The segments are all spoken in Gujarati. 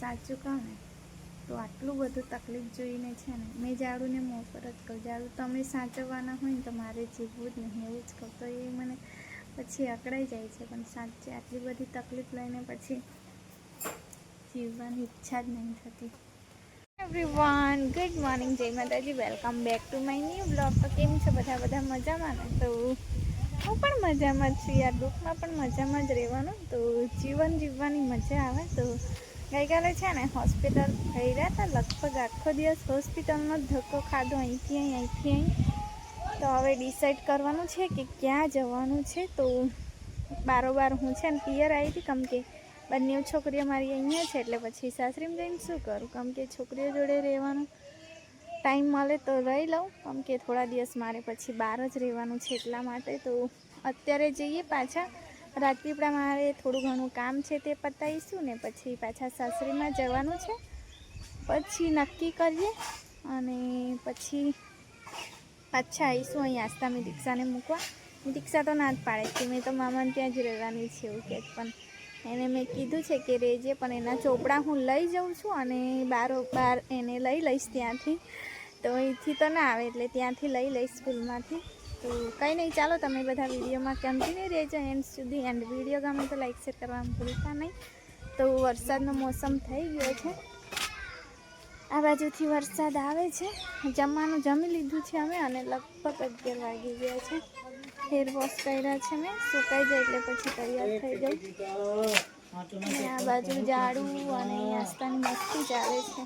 સાચું કહું ને, તો આટલું બધું તકલીફ જોઈને છે ને, મેં ઝાડુને મોં પર જ કહું જાડું તમે સાચવવાના હોય ને તો મારે જીવવું જ નહીં એવું જ કહું. તો એ મને પછી અકળાઈ જાય છે, પણ સાચે આટલી બધી તકલીફ લઈને પછી જીવવાની ઈચ્છા જ નહીં થતી. Everyone good morning Jai Mataji welcome back to my new blog તો કેમ છે બધા? બધા મજામાં ને? તો હું પણ મજામાં છું યાર દુઃખમાં પણ મજામાં જ રહેવાનું. તો જીવન જીવવાની મજા આવે તો ગઈકાલે છે ને હોસ્પિટલ થઈ રહ્યા હતા, લગભગ આખો દિવસ હોસ્પિટલનો ધક્કો ખાધો, અહીંથી અહીં અહીંથી અહીં. તો હવે ડિસાઈડ કરવાનું છે કે ક્યાં જવાનું છે. તો બારોબાર હું છે ને પિયર આવી હતી, કેમ કે બંને છોકરીઓ મારી અહીંયા છે, એટલે પછી સાસરીમાં જઈને શું કરું? કેમ કે છોકરીઓ જોડે રહેવાનું ટાઈમ મળે તો રહી લઉં. કેમ કે થોડા દિવસ મારે પછી બહાર જ રહેવાનું છે એટલા માટે. તો અત્યારે જઈએ પાછા. રાજપીપળા મારે થોડું ઘણું કામ છે તે પતાવીશું ને પછી પાછા સાસરીમાં જવાનું છે. પછી નક્કી કરીએ અને પછી પાછા આવીશું અહીં આસ્તામાં દીક્ષાને મૂકવા. દીક્ષા તો ના જ પાડે છે મેં તો મામાને ત્યાં જ રહેવાની છે એવું કે પણ એને મેં કીધું છે કે રહેજે પણ એના ચોપડા હું લઈ જાઉં છું અને બારો બાર એને લઈ લઈશ ત્યાંથી. તો અહીંથી તો ના આવે એટલે ત્યાંથી લઈ લઈશ સ્કૂલમાંથી. તો કંઈ નહીં, ચાલો તમે બધા વિડીયોમાં કન્ટિન્યુ રહેજો. એન્ડ સુધી એન્ડ વીડિયો ગમે તો લાઈક શેર કરવાનું ભૂલતા નહીં. તો વરસાદનો મોસમ થઈ ગયો છે. આ બાજુથી વરસાદ આવે છે. જમવાનું જમી લીધું છે અમે અને લગભગ અગિયાર વાગી ગયા છે. હેર વોશ કર્યા છે મેં સુકાઈ જાય એટલે પછી તૈયાર થઈ જાય અને આ બાજુ ઝાડું અને આસ્તાની મસ્તી જ આવે છે.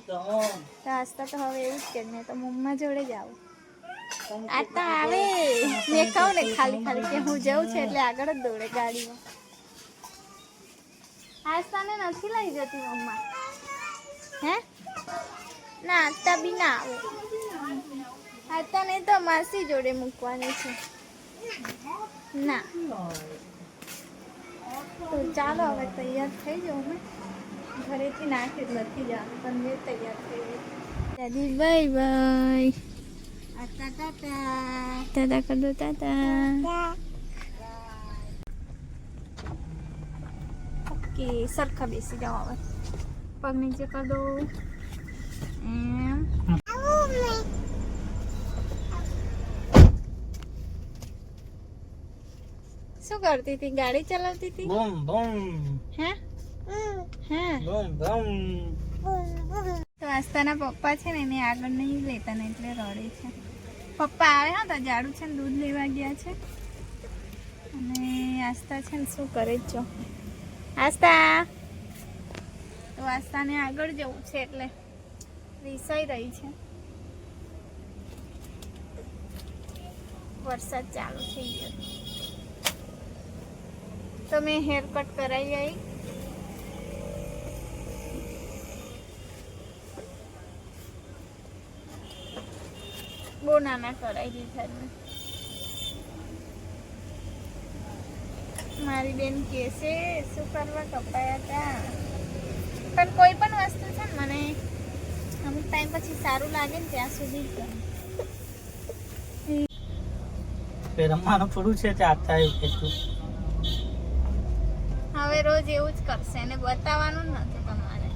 તો આસ્તા તો હવે એવું જ કે, મેં તો મમ્મા જોડે જ આવું. આ તો આવે. મેં કહું ને, ખાલી ખાલી કે હું જઉં છું એટલે આગળ જ દોડે ગાડીમાં. આસ્તાને નથી લઈ જતી મમ્મા. હે? ના આતા બી ના આવે. આતાને તો માસી જોડે મૂકવાની છે. ના. તો ચાલો હવે તૈયાર થઈ જાઉં મેં ઘરેથી નાખી નથી જવાનું, પણ મેં તૈયાર થઈ ગઈ. દાદી બાય બાય દાદા કર દો દાદા ઓકે સરખા બેસી જાઓ હવે પગ નીચે કર દો એમ શું કરતી હતી ગાડી ચલાવતી હતી બૂમ બૂમ હે હે બૂમ બૂમ તો આસ્તાના પપ્પા છે ને એને આગળ નહીં લેતા ને એટલે રડે છે પપ્પા આવે, હા, તો જાડું છે ને દૂધ લેવા ગયા છે. અને આસ્થા છે ને શું કરે છો આસ્થા! તો આસ્તાને આગળ જવું છે એટલે રિસાઈ રહી છે. વરસાદ ચાલુ થઈ ગયો. તો મેં હેર કટ કરાવી આવી બહુ નાના કરાવી દીધા મેં મારી બેન કહે છે શું કરવા કપાયા હતા પણ કોઈ પણ વસ્તુ છે ને મને અમુક ટાઈમ પછી સારું લાગે ને ત્યાં સુધી. તે રમવાનું થોડું છે તે આતા એવું કીધું હવે રોજ એવું જ કરશે એને બતાવવાનું નતું નથી તમારે.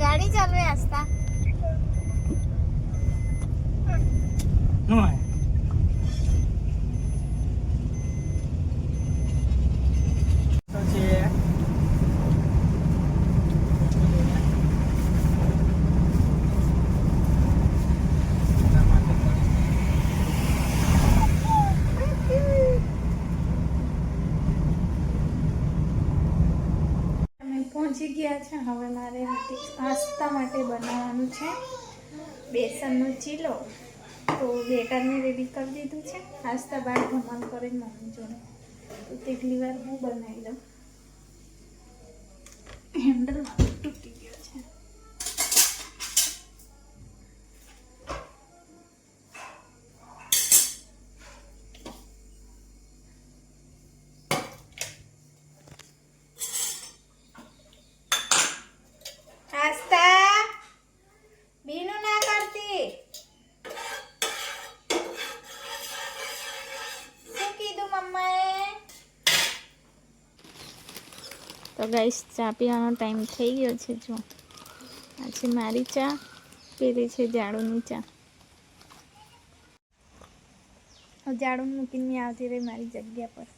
ગાડી ચાલવે આસ્તા કરી. અમે પહોંચી ગયા છે. હવે મારે પાસ્તા માટે બનાવવાનું છે. બેસનનો ચીલો. તો બેટરને રેડી કરી દીધું છે. આસ્તા બાર ધમાલ કરીને મમ્મી જોડે તો તેટલી વાર હું બનાવી દઉં હેન્ડલ તૂટી ગયો છે પાસ્તા બીનું ના કરતી શું કીધું મમ્માએ તો ગાઈસ ચા પીવાનો ટાઈમ થઈ ગયો છે જો આ છે મારી ચા પેલી છે જાડુની ચા. જાડુ મૂકીને આવતી રહી મારી જગ્યા પર.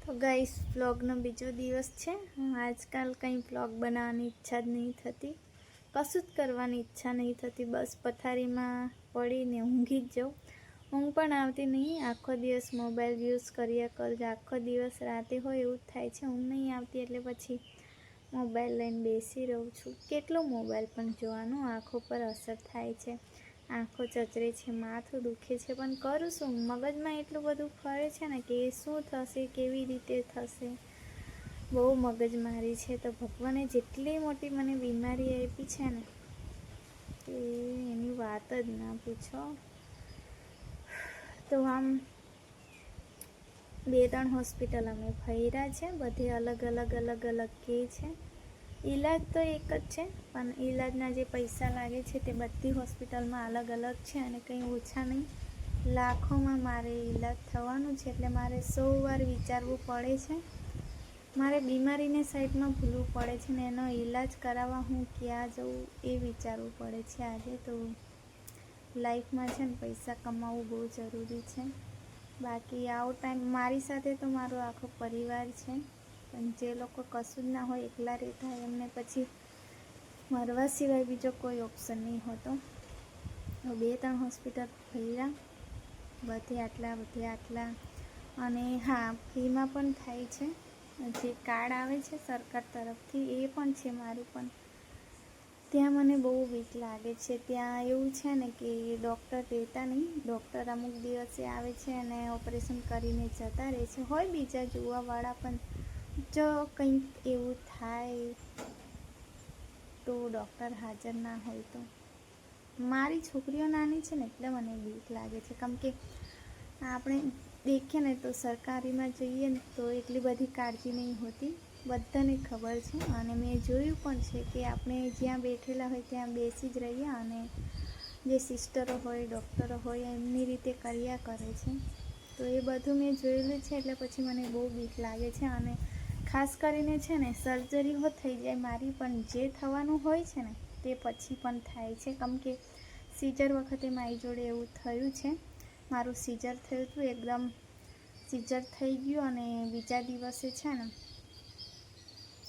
તો ગાઈસ બ્લોગનો બીજો દિવસ છે. આજકાલ કંઈ બ્લોગ બનાવવાની ઈચ્છા જ નહીં થતી. કશું જ કરવાની ઈચ્છા નહીં થતી. બસ પથારીમાં પડીને ઊંઘી જ જાઉં. ઊંઘ પણ આવતી નહીં. આખો દિવસ મોબાઈલ યુઝ કર્યા કરજો આખો દિવસ રાતે હોય એવું જ થાય છે. ઊંઘ નહીં આવતી એટલે પછી મોબાઈલ લઈને બેસી રહું છું. કેટલો મોબાઈલ પણ જોવાનું આંખો પર અસર થાય છે. આંખો ચચરે છે, માથું દુખે છે. પણ કરું શું? મગજમાં એટલું બધું ફરે છે ને કે શું થશે, કેવી રીતે થશે? બહુ મગજમારી છે તો ભગવાને જેટલી મોટી મને બીમારી આપી છે ને, કે એની વાત જ ના પૂછો. તો આમ બે ત્રણ હોસ્પિટલ અમે ફર્યા છે. બધે અલગ અલગ અલગ અલગ કે છે. ઈલાજ તો એક જ છે, પણ ઈલાજના જે પૈસા લાગે છે તે બધી હોસ્પિટલમાં અલગ અલગ છે અને કંઈ ઓછા નહીં. લાખોમાં મારે ઈલાજ થવાનું છે, એટલે મારે સો વાર વિચારવું પડે છે. મારે બીમારીને સાઈડમાં ભૂલવું પડે છે ને એનો ઈલાજ કરાવવા હું ક્યાં જઉં એ વિચારવું પડે છે આજે તો. લાઈફમાં છે ને પૈસા કમાવવું બહુ જરૂરી છે. બાકી આવો ટાઈમ મારી સાથે તો મારો આખો પરિવાર છે. પણ જે લોકો કશું જ ના હોય, એકલા રહેતા હોય, એમને પછી મરવા સિવાય બીજો કોઈ ઓપ્શન નહીં હોતો. બે ત્રણ હોસ્પિટલ ફર્યા બધે આટલા બધે આટલા. અને હા ફીમાં પણ થાય છે. જે કાર્ડ આવે છે સરકાર તરફથી, એ પણ છે મારું પણ. ત્યાં મને બહુ બીક લાગે છે. ત્યાં એવું છે ને કે ડૉક્ટર રહેતા નહીં ડૉક્ટર અમુક દિવસે આવે છે અને ઓપરેશન કરીને જતા રહે છે. હોય બીજા જોવાવાળા પણ, જો કંઈક એવું થાય તો ડૉક્ટર હાજર ના હોય તો. મારી છોકરીઓ નાની છે ને એટલે મને બીક લાગે છે. કેમ કે આપણે દેખીએ ને તો સરકારીમાં જઈએ ને તો એટલી બધી કાળજી નહીં હોતી. બધાને ખબર છે. અને મેં જોયું પણ છે કે આપણે જ્યાં બેઠેલા હોય ત્યાં બેસી જ રહીએ અને જે સિસ્ટરો હોય, ડૉક્ટરો હોય, એમની રીતે કર્યા કરે છે. તો એ બધું મેં જોયેલું છે એટલે પછી મને બહુ બીક લાગે છે અને ખાસ કરીને છે ને સર્જરી હો થઈ જાય મારી, પણ જે થવાનું હોય છે ને તે પછી પણ થાય છે. કેમ કે સીઝર વખતે મારી જોડે એવું થયું છે. મારું સીઝર થયું હતું, એકદમ સીઝર થઈ ગયું અને બીજા દિવસે છે ને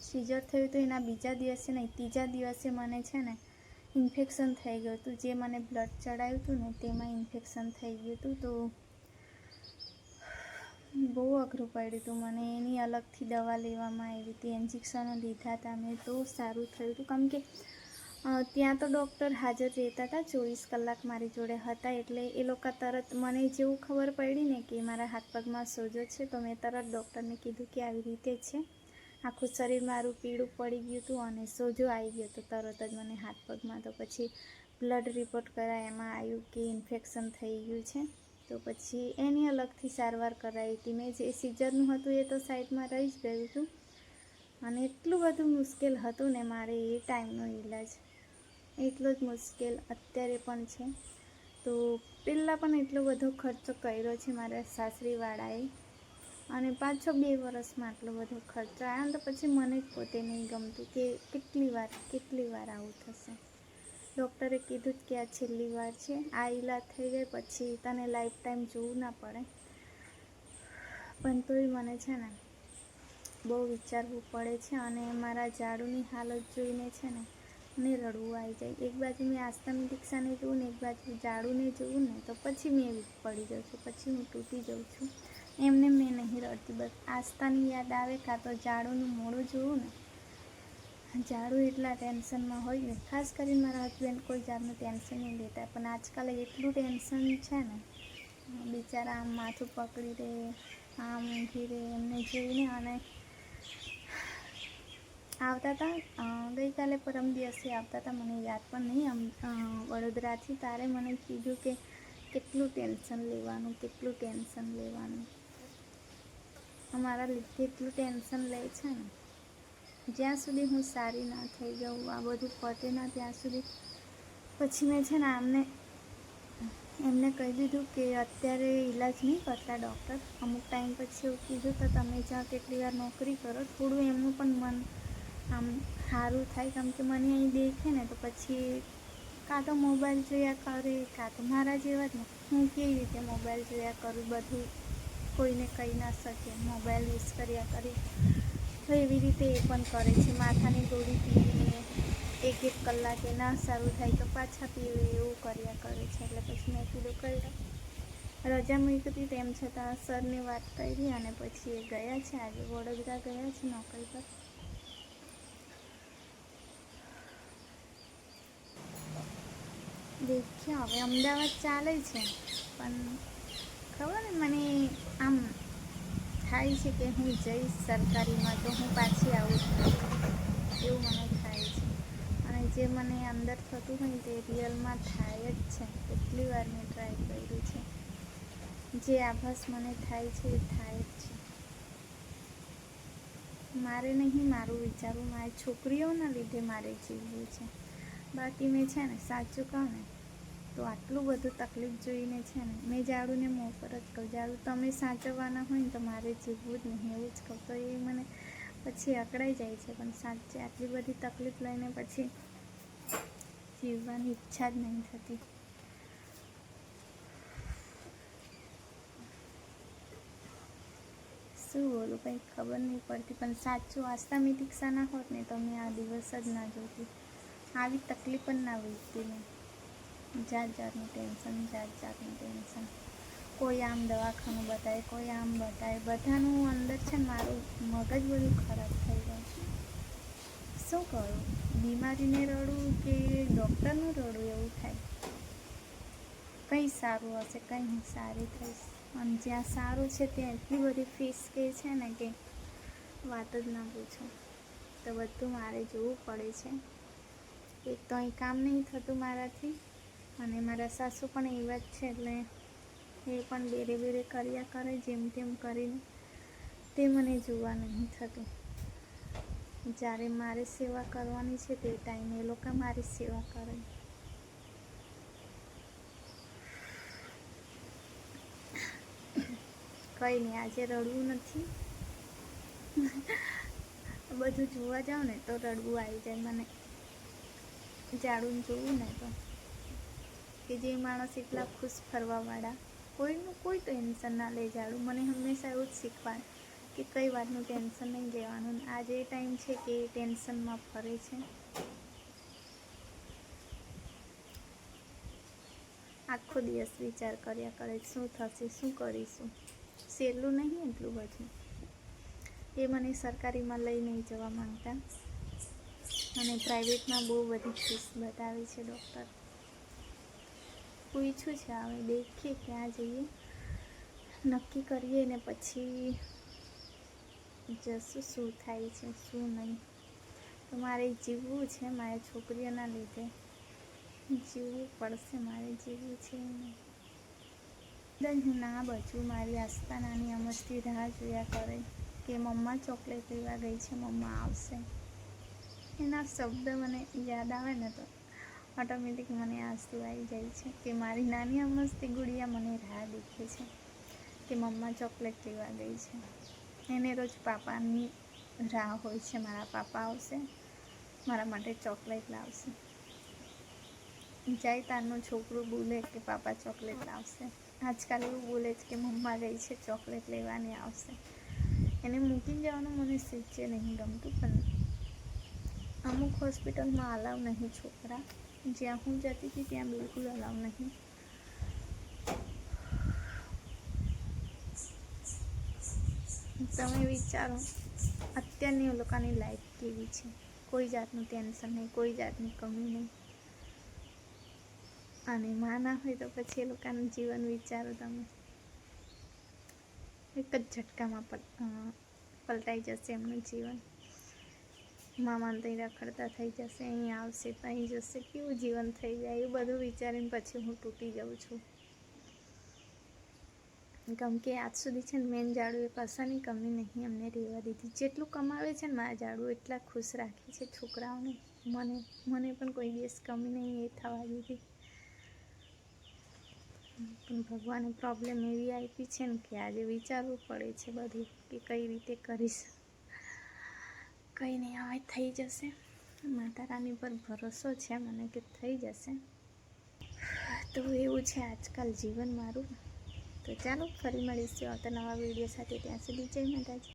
સીઝર થયું હતું એના બીજા દિવસે નહીં, ત્રીજા દિવસે મને છે ને ઇન્ફેક્શન થઈ ગયું હતું. જે મને બ્લડ ચડાવ્યું હતું ને, તેમાં ઇન્ફેક્શન થઈ ગયું હતું. તો બહુ અઘરું પડ્યું હતું મને. એની અલગથી દવા લેવામાં આવી હતી ઇન્જેક્શનો લીધા હતા મેં, તો સારું થયું હતું. કેમ કે ત્યાં તો ડૉક્ટર હાજર રહેતા હતા, ચોવીસ કલાક મારી જોડે હતા. એટલે એ લોકો તરત મને જેવું ખબર પડી ને કે મારા હાથ પગમાં સોજો છે, તો મેં તરત ડૉક્ટરને કીધું કે આવી રીતે છે. આખું શરીર મારું પીળું પડી ગયું હતું અને સોજો આવી ગયો હતો. તરત જ મને હાથ પગમાં તો પછી બ્લડ રિપોર્ટ કરાય, એમાં આવ્યું કે ઇન્ફેક્શન થઈ ગયું છે. તો પછી એની અલગથી સારવાર કરાવી હતી. મેં જે સિઝરનું હતું એ તો સાઈડમાં રહી જ ગયું હતું. અને એટલું બધું મુશ્કેલ હતું ને મારે એ ટાઈમનો ઈલાજ. એટલો જ મુશ્કેલ અત્યારે પણ છે. તો પહેલાં પણ એટલો બધો ખર્ચો કર્યો છે મારા સાસરીવાળાએ. અને પાછો બે વર્ષમાં આટલો બધો ખર્ચો આવ્યો તો પછી મને જ પોતે નહીં ગમતું કે કેટલી વાર કેટલી વાર આવું થશે. ડૉક્ટરે કીધું જ કે આ છેલ્લી વાર છે, આ ઈલાજ થઈ જાય પછી તને લાઈફ ટાઈમ જોવું ના પડે. પણ તોય મને છે ને બહુ વિચારવું પડે છે અને મારા ઝાડુની હાલત જોઈને છે ને મને રડવું આવી જાય. એક બાજુ મેં આસ્થાની દીક્ષાને જોઉં ને એક બાજુ ઝાડુને જોઉં ને તો પછી મેં પડી જાઉં છું, પછી હું તૂટી જાઉં છું. એમને મેં નહીં રડતી, બસ આસ્થાની યાદ આવે કાં તો ઝાડુનું મોડું જોવું ને. ઝાડુ એટલા ટેન્શનમાં હોય ને, ખાસ કરીને મારા હસબન્ડ કોઈ જાતનું ટેન્શન નહીં લેતા, પણ આજકાલ એટલું ટેન્શન છે ને. બિચારા આમ માથું પકડી દે, આમ ઊંઘી રહે એમને જોઈને અને આવતા હતા ગઈકાલે પરમ દિવસે આવતા હતા મને યાદ પણ નહીં, આમ વડોદરાથી તારે મને કીધું કે કેટલું ટેન્શન લેવાનું, કેટલું ટેન્શન લેવાનું. અમારા લીધે એટલું ટેન્શન લે છે ને. જ્યાં સુધી હું સારી ના થઈ જાઉં, આ બધું પતે ના ત્યાં સુધી. પછી મેં છે ને આમને, એમને કહી દીધું કે અત્યારે ઈલાજ નહીં કરતા ડૉક્ટર. અમુક ટાઈમ પછી એવું કીધું, તો તમે જ્યાં કેટલી વાર નોકરી કરો. થોડું એમનું પણ મન આમ સારું થાય, કેમ કે મને અહીં દેખે ને, તો પછી કાં તો મોબાઈલ જોયા કરે, કાં તો મારા જેવા જ ને. હું કેવી રીતે મોબાઈલ જોયા કરું બધું? કોઈને કહી ના શકે મોબાઈલ યુઝ કર્યા કરી. તો એવી રીતે એ પણ કરે છે. માથાની ગોળી પીવીને એક એક કલાકે ના સારું થાય તો પાછા પીવે એવું કર્યા કરે છે. એટલે પછી મેં કીધું કર્યા રજા મૂકી હતી તેમ છતાં સરને વાત કરી અને પછી એ ગયા છે. આજે વડોદરા ગયા છે નોકરી પર. દેખ્યા, હવે અમદાવાદ ચાલે છે, પણ ખબર મને આમ થાય છે કે હું જઈશ સરકારીમાં તો હું પાછી આવું એવું મને થાય છે. અને જે મને અંદર થતું હોય તે રિયલમાં થાય જ છે. એટલી વાર મેં ટ્રાય કર્યું છે. જે આભાસ મને થાય છે એ થાય જ છે. મારે નહીં, મારું વિચારવું મારી છોકરીઓના લીધે મારે જીવવું છે. બાકી મેં છે ને સાચું કહું ને તો આટલું બધું તકલીફ જોઈને છે ને, મેં જાડુને મોં પર જ કહું જાડું તમે સાચવવાના હોય ને તો મારે જીવવું જ નહીં, એવું જ કહું. તો એ મને પછી અકળાઈ જાય છે, પણ સાચે આટલી બધી તકલીફ લઈને પછી જીવવાની ઈચ્છા જ નહીં થતી. શું બોલું, કંઈ ખબર નહીં પડતી, પણ સાચું આસ્થા મિતિક્ષા ના હોત ને તો મેં આ દિવસ જ ના જોતી. આવી તકલીફ પણ ના વીતતી મેં. જાત જાતનું ટેન્શન, જાત જાતનું ટેન્શન. કોઈ આમ દવાખાનું બતાવે, કોઈ આમ બતાવે. બધાનું અંદર છે મારું મગજ બધું ખરાબ થઈ જાય છે. શું કરું? બીમારીને રડું કે ડૉક્ટરનું રડું એવું થાય? કંઈ સારું હશે, કંઈ હું સારી થઈશ. અને જ્યાં સારું છે ત્યાં એટલી બધી ફીસ કે છે ને કે વાત જ ના પૂછો. તો બધું મારે જોવું પડે છે. એક તો અહીં કામ નહીં થતું મારાથી. અને મારા સાસુ પણ એવા જ છે એટલે એ પણ બેરે બેરે કર્યા કરે જેમ તેમ કરીને તે મને જોવા નહીં થતું. જ્યારે મારે સેવા કરવાની છે તે ટાઈમે એ લોકો મારી સેવા કરે. કંઈ નહીં, આજે રડવું નથી. બધું જોવા જાઉં ને તો રડવું આવી જાય મને. જાડું જોવું ને તો. કે જે માણસ એટલા ખુશ ફરવાવાળા, કોઈનું કોઈ ટેન્શન ના લઈ જાડું મને હંમેશા એવું જ શીખવાડ કે કઈ વાતનું ટેન્શન નહીં લેવાનું. આજે જે ટાઈમ છે કે એ ટેન્શનમાં ફરે છે. આખો દિવસ વિચાર કર્યા કરે શું થશે, શું કરીશું? સહેલું નહીં એટલું બધું. એ મને સરકારીમાં લઈ નહીં જવા માંગતા. અને પ્રાઇવેટમાં બહુ બધી ફીસ બતાવે છે ડૉક્ટર. પૂછ્યું છે, હવે દેખીએ ક્યાં જઈએ. નક્કી કરીએ ને પછી જશું શું થાય છે, શું નહીં. તો મારે જીવવું છે મારી છોકરીઓના લીધે. જીવવું પડશે મારે જીવવું છે નહીં હું ના બચું, મારી આસ્થા નાની અમસ્તી રાહ જોયા કરે કે મમ્મા ચોકલેટ લેવા ગઈ છે, મમ્મા આવશે. એના શબ્દ મને યાદ આવે ને તો ઓટોમેટિક મને આંસુ આવી જાય છે કે મારી નાની અમસ્તી ગુડિયા મને રાહ દેખે છે કે મમ્મા ચોકલેટ લેવા ગઈ છે. એને રોજ પાપાની રાહ હોય છે. મારા પાપા આવશે, મારા માટે ચોકલેટ લાવશે. જાય તારનું છોકરું બોલે કે પાપા ચોકલેટ લાવશે. આજકાલ એવું બોલે છે કે મમ્મા ગઈ છે, ચોકલેટ લેવાની આવશે. એને મૂકી જવાનું મને સચ્ચે નહીં ગમતું. પણ અમુક હોસ્પિટલમાં અલાવ નહીં, છોકરા. જ્યાં હું જતી હતી ત્યાં બિલકુલ અલાવ નહીં. તમે વિચારો, અત્યારની લોકોની લાઈફ કેવી છે? કોઈ જાતનું ટેન્શન નહીં, કોઈ જાતની કમી નહીં. અને માં ના હોય તો પછી એ લોકોનું જીવન વિચારો તમે. એક જ ઝટકામાં પલટાઈ જશે એમનું જીવન. મામાને ત્યાં રખડતા થઈ જશે અહીં આવશે ત્યાં જશે, કેવું જીવન થઈ જાય એ બધું વિચારીને પછી હું તૂટી જાઉં છું. કેમ કે આજ સુધી છે ને મેન ઝાડુ એ કશાની કમી નહીં અમને રહેવા દીધી. જેટલું કમાવે છે ને મારા ઝાડુ એટલા ખુશ રાખે છે છોકરાઓને. મને મને પણ કોઈ દિવસ કમી નહીં એ થવા દીધી. પણ ભગવાને પ્રોબ્લેમ એવી આપી છે ને કે આજે વિચારવું પડે છે બધું કે કઈ રીતે કરીશ. કંઈ નહીં આ થઈ જશે. માતા રાની પર ભરોસો છે, મને કે થઈ જશે. તો એવું છે આજકાલ જીવન મારું. તો ચાલો, ફરી મળીશું આવતા નવા વીડિયો સાથે. ત્યાં સુધી જય માતાજી.